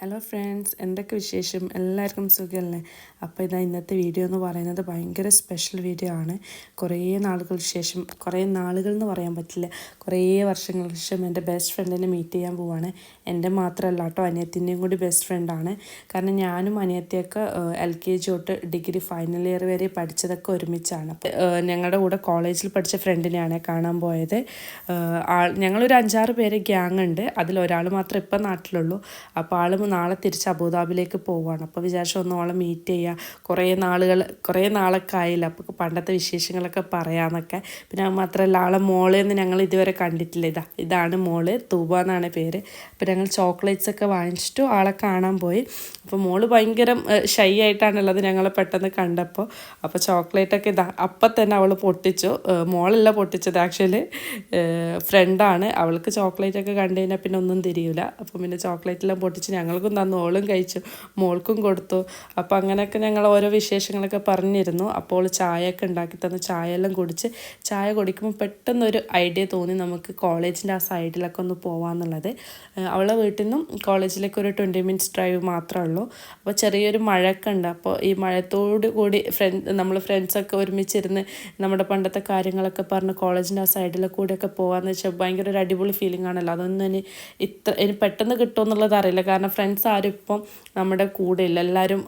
Hello friends എന്തൊക്കെ വിശേഷം? എല്ലാവർക്കും സുഖമല്ലേ? അപ്പോൾ ഇതാ ഇന്നത്തെ വീഡിയോ എന്ന് പറയുന്നത് ഭയങ്കര സ്പെഷ്യൽ വീഡിയോ ആണ്. കുറേ നാളുകൾക്ക് ശേഷം കുറേ നാളുകൾ എന്ന് പറയാൻ പറ്റില്ല. കുറേ വർഷങ്ങൾക്ക് ശേഷം എന്റെ ബെസ്റ്റ് ഫ്രണ്ടിനെ മീറ്റ് ചെയ്യാൻ പോവാണ്. എന്റെ മാത്രമല്ല കേട്ടോ അനിയത്തിന്റെയും കൂടി ബെസ്റ്റ് ഫ്രണ്ടാണ് കാരണം ഞാനും അനിയത്തിയൊക്കെ എൽ കെ ജി തൊട്ട് ഡിഗ്രി ഫൈനൽ ഇയർ വരെ പഠിച്ചതൊക്കെ ഒരുമിച്ചാണ്. ഞങ്ങളുടെ കൂടെ കോളേജിൽ പഠിച്ച ഫ്രണ്ടിനെയാണ് കാണാൻ പോയത്. ഞങ്ങളൊരു അഞ്ചാറ് പേര് ഗ്യാങ് ഉണ്ട്. അതിലൊരാൾ മാത്രം ഇപ്പം നാട്ടിലുള്ളൂ. അപ്പോൾ ആൾ നാളെ തിരിച്ച് അബുദാബിയിലേക്ക് പോവുകയാണ്. അപ്പോൾ വിചാരിച്ചു ഒന്ന് ഓളെ മീറ്റ് ചെയ്യുക കുറേ നാളുകൾ കുറേ നാളൊക്കെ ആയില്ല. അപ്പോൾ പണ്ടത്തെ വിശേഷങ്ങളൊക്കെ പറയാമെന്നൊക്കെ പിന്നെ മാത്രമല്ല ആളെ മോളെന്ന് ഞങ്ങൾ ഇതുവരെ കണ്ടിട്ടില്ല. ഇതാ ഇതാണ് മോൾ തൂബ എന്നാണ് പേര്. അപ്പോൾ ഞങ്ങൾ ചോക്ലേറ്റ്സ് ഒക്കെ വാങ്ങിച്ചിട്ട് ആളെ കാണാൻ പോയി. അപ്പോൾ മോൾ ഭയങ്കര ഷൈ ആയിട്ടാണുള്ളത് ഞങ്ങളെ പെട്ടെന്ന് കണ്ടപ്പോൾ അപ്പോൾ ചോക്ലേറ്റൊക്കെ ഇതാ അപ്പം തന്നെ അവൾ പൊട്ടിച്ചു. മോളല്ല പൊട്ടിച്ചത് ആക്ച്വലി ഫ്രണ്ടാണ് അവൾക്ക് ചോക്ലേറ്റ് ഒക്കെ കണ്ടു കഴിഞ്ഞാൽ പിന്നെ ഒന്നും തിരിയില്ല അപ്പം പിന്നെ ചോക്ലേറ്റ് എല്ലാം പൊട്ടിച്ച് ഞങ്ങൾ ഞങ്ങൾക്കും തന്നു ഓളും കഴിച്ചു മോൾക്കും കൊടുത്തു. അപ്പോൾ അങ്ങനെയൊക്കെ ഞങ്ങൾ ഓരോ വിശേഷങ്ങളൊക്കെ പറഞ്ഞിരുന്നു. അപ്പോൾ ചായയൊക്കെ ഉണ്ടാക്കി തന്നു. ചായ എല്ലാം കുടിച്ച് ചായ കുടിക്കുമ്പോൾ പെട്ടെന്നൊരു ഐഡിയ തോന്നി നമുക്ക് കോളേജിന്റെ ആ സൈഡിലൊക്കെ ഒന്ന് പോകാമെന്നുള്ളത് അവളെ വീട്ടിൽ നിന്നും കോളേജിലേക്ക് ഒരു ട്വന്റി മിനിറ്റ്സ് ഡ്രൈവ് മാത്രമേ ഉള്ളൂ. അപ്പോൾ ചെറിയൊരു മഴയൊക്കെ ഉണ്ട്. അപ്പോൾ ഈ മഴത്തോടു കൂടി ഫ്രണ്ട് നമ്മൾ ഫ്രണ്ട്സൊക്കെ ഒരുമിച്ചിരുന്ന് നമ്മുടെ പണ്ടത്തെ കാര്യങ്ങളൊക്കെ പറഞ്ഞ് കോളേജിന്റെ ആ സൈഡിലെ കൂടെയൊക്കെ പോകാമെന്ന് വെച്ചാൽ ഭയങ്കര ഒരു അടിപൊളി ഫീലിംഗ് ആണല്ലോ. അതൊന്നും ഇനി ഇത്ര ഇനി പെട്ടെന്ന് കിട്ടുമെന്നുള്ളത് അറിയില്ല. കാരണം ഫ്രണ്ട്സ് ആരും ഇപ്പം നമ്മുടെ കൂടെ ഇല്ല. എല്ലാവരും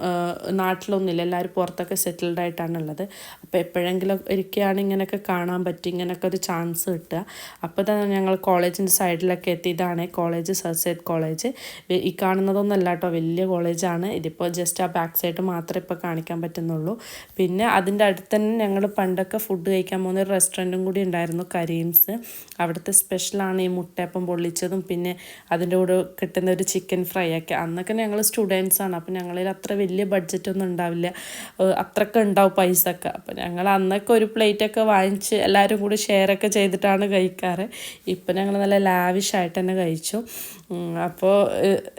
നാട്ടിലൊന്നുമില്ല. എല്ലാവരും പുറത്തൊക്കെ സെറ്റിൽഡ് ആയിട്ടാണുള്ളത്. അപ്പോൾ എപ്പോഴെങ്കിലും ഒരിക്കലാണ് ഇങ്ങനെയൊക്കെ കാണാൻ പറ്റും. ഇങ്ങനെയൊക്കെ ഒരു ചാൻസ് കിട്ടുക. അപ്പോൾ തന്നെ ഞങ്ങൾ കോളേജിന്റെ സൈഡിലൊക്കെ എത്തി. ഇതാണ് കോളേജ് സർസൈഡ് കോളേജ്. ഈ കാണുന്നതൊന്നല്ല കേട്ടോ. വലിയ കോളേജാണ്. ഇതിപ്പോൾ ജസ്റ്റ് ആ ബാക്ക് സൈഡ് മാത്രമേ ഇപ്പോൾ കാണിക്കാൻ പറ്റുന്നുള്ളൂ. പിന്നെ അതിന്റെ അടുത്ത് തന്നെ ഞങ്ങൾ പണ്ടൊക്കെ ഫുഡ് കഴിക്കാൻ പോകുന്ന ഒരു റെസ്റ്റോറന്റും കൂടി ഉണ്ടായിരുന്നു കരീംസ്. അവിടുത്തെ സ്പെഷ്യലാണ് ഈ മുട്ടയപ്പം പൊള്ളിച്ചതും. പിന്നെ അതിന്റെ കൂടെ കിട്ടുന്ന ഒരു ചിക്കൻ ഫ്രൈ ഒക്കെ. അന്നൊക്കെ ഞങ്ങൾ സ്റ്റുഡൻസാണ് അപ്പോൾ ഞങ്ങളിൽ അത്ര വലിയ ബഡ്ജറ്റൊന്നും ഉണ്ടാവില്ല. അത്രയൊക്കെ ഉണ്ടാവും പൈസ ഒക്കെ അപ്പോൾ ഞങ്ങൾ അന്നൊക്കെ ഒരു പ്ലേറ്റൊക്കെ വാങ്ങിച്ച് എല്ലാവരും കൂടി ഷെയറൊക്കെ ചെയ്തിട്ടാണ് കഴിക്കാറ്. ഇപ്പം ഞങ്ങൾ നല്ല ലാവിഷായിട്ട് തന്നെ കഴിച്ചു. അപ്പോൾ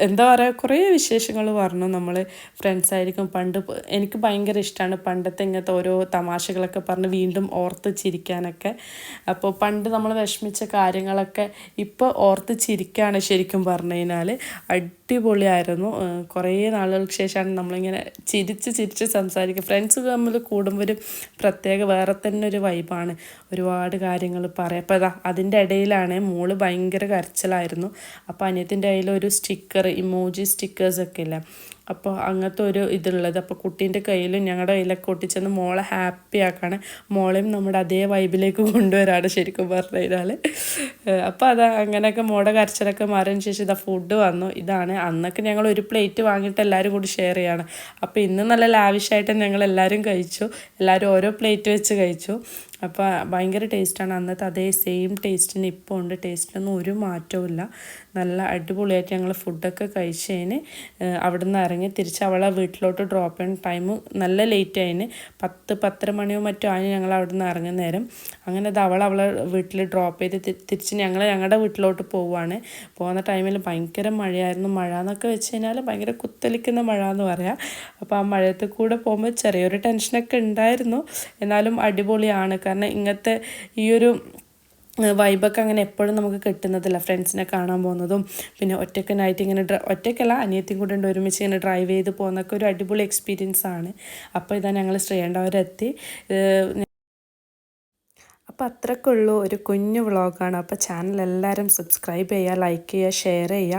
എന്താ പറയുക കുറേ വിശേഷങ്ങൾ പറഞ്ഞു. നമ്മൾ ഫ്രണ്ട്സായിരിക്കും പണ്ട് എനിക്ക് ഭയങ്കര ഇഷ്ടമാണ് പണ്ടത്തെ ഇങ്ങനത്തെ ഓരോ തമാശകളൊക്കെ പറഞ്ഞ് വീണ്ടും ഓർത്ത് ചിരിക്കാനൊക്കെ. അപ്പോൾ പണ്ട് നമ്മൾ വിഷമിച്ച കാര്യങ്ങളൊക്കെ ഇപ്പോൾ ഓർത്ത് ചിരിക്കുകയാണ് ശരിക്കും പറഞ്ഞു കഴിഞ്ഞാൽ അടിപൊളിയായിരുന്നു. കുറേ നാളുകൾക്ക് ശേഷമാണ് നമ്മളിങ്ങനെ ചിരിച്ച് ചിരിച്ച് സംസാരിക്കുക. ഫ്രണ്ട്സ് തമ്മിൽ കൂടുമ്പോൾ ഒരു പ്രത്യേക വേറെ തന്നെ ഒരു വൈബാണ്. ഒരുപാട് കാര്യങ്ങൾ പറയാം. അപ്പോൾ അതാ അതിന്റെ ഇടയിലാണ് മോൾ ഭയങ്കര കരച്ചിലായിരുന്നു. അപ്പോൾ അനിയത്തിന്റെ കയ്യിൽ ഒരു സ്റ്റിക്കർ ഇമോജി സ്റ്റിക്കേഴ്സൊക്കെ ഇല്ല? അപ്പോൾ അങ്ങനത്തെ ഒരു ഇതുള്ളത്. അപ്പോൾ കുട്ടീന്റെ കയ്യിലും ഞങ്ങളുടെ കയ്യിലൊക്കെ ഒട്ടിച്ചെന്ന് മോളെ ഹാപ്പി ആക്കാണ്. മോളെയും നമ്മുടെ അതേ വൈബിലേക്ക് കൊണ്ടുവരാണ് ശരിക്കും പറഞ്ഞു കഴിഞ്ഞാൽ അപ്പോൾ അത് അങ്ങനെയൊക്കെ മോടെ കരച്ചിലൊക്കെ മാറിയതിന് ശേഷം ഇതാ ഫുഡ് വന്നു. ഇതാണ് അന്നൊക്കെ ഞങ്ങൾ ഒരു പ്ലേറ്റ് വാങ്ങിയിട്ട് എല്ലാവരും കൂടി ഷെയർ ചെയ്യാണ്. അപ്പോൾ ഇന്ന് നല്ല ലാവിഷായിട്ട് ഞങ്ങൾ എല്ലാവരും കഴിച്ചു. എല്ലാവരും ഓരോ പ്ലേറ്റ് വെച്ച് കഴിച്ചു. അപ്പോൾ ഭയങ്കര ടേസ്റ്റാണ്. അന്നത്തെ അതേ സെയിം ടേസ്റ്റിന് ഇപ്പോൾ ഉണ്ട്. ടേസ്റ്റിനൊന്നും ഒരു മാറ്റവും നല്ല അടിപൊളിയായിട്ട് ഞങ്ങൾ ഫുഡൊക്കെ കഴിച്ചതിന് അവിടെ നിന്ന് ഇറങ്ങി തിരിച്ച് അവളെ വീട്ടിലോട്ട് ഡ്രോപ്പ് ചെയ്യുന്ന ടൈം നല്ല ലേറ്റ് ആയിന്. പത്ത് പത്തര മണിയോ മറ്റോ ആയി ഞങ്ങൾ അവിടെ നിന്ന് ഇറങ്ങുന്ന നേരം. അങ്ങനെ അത് അവൾ അവളെ വീട്ടിൽ ഡ്രോപ്പ് ചെയ്ത് തിരിച്ച് ഞങ്ങൾ ഞങ്ങളുടെ വീട്ടിലോട്ട് പോവുകയാണ് പോകുന്ന ടൈമിൽ ഭയങ്കര മഴയായിരുന്നു. മഴ എന്നൊക്കെ വെച്ച് കഴിഞ്ഞാൽ ഭയങ്കര കുത്തലിക്കുന്ന മഴ എന്ന് പറയാം. അപ്പോൾ ആ മഴയത്ത് കൂടെ പോകുമ്പോൾ ചെറിയൊരു ടെൻഷനൊക്കെ ഉണ്ടായിരുന്നു. എന്നാലും അടിപൊളിയാണ്. ഇങ്ങനത്തെ ഈ ഒരു വൈബൊക്കെ അങ്ങനെ എപ്പോഴും നമുക്ക് കിട്ടുന്നതല്ല. ഫ്രണ്ട്സിനെ കാണാൻ പോകുന്നതും പിന്നെ ഒറ്റക്കനായിട്ട് ഇങ്ങനെ ഒറ്റക്കല്ല അനിയത്തിയും കൂടെ ഉണ്ട് ഒരുമിച്ച് ഇങ്ങനെ ഡ്രൈവ് ചെയ്ത് പോകുന്നൊക്കെ ഒരു അടിപൊളി എക്സ്പീരിയൻസ് ആണ്. അപ്പോൾ ഇതാ ഞങ്ങൾ ശ്രീകണ്ഠവരെത്തി അപ്പോൾ അത്രക്കുള്ളൂ ഒരു കുഞ്ഞു വ്ളോഗാണ് അപ്പോൾ ചാനൽ എല്ലാവരും സബ്സ്ക്രൈബ് ചെയ്യുക ലൈക്ക് ചെയ്യുക ഷെയർ ചെയ്യുക.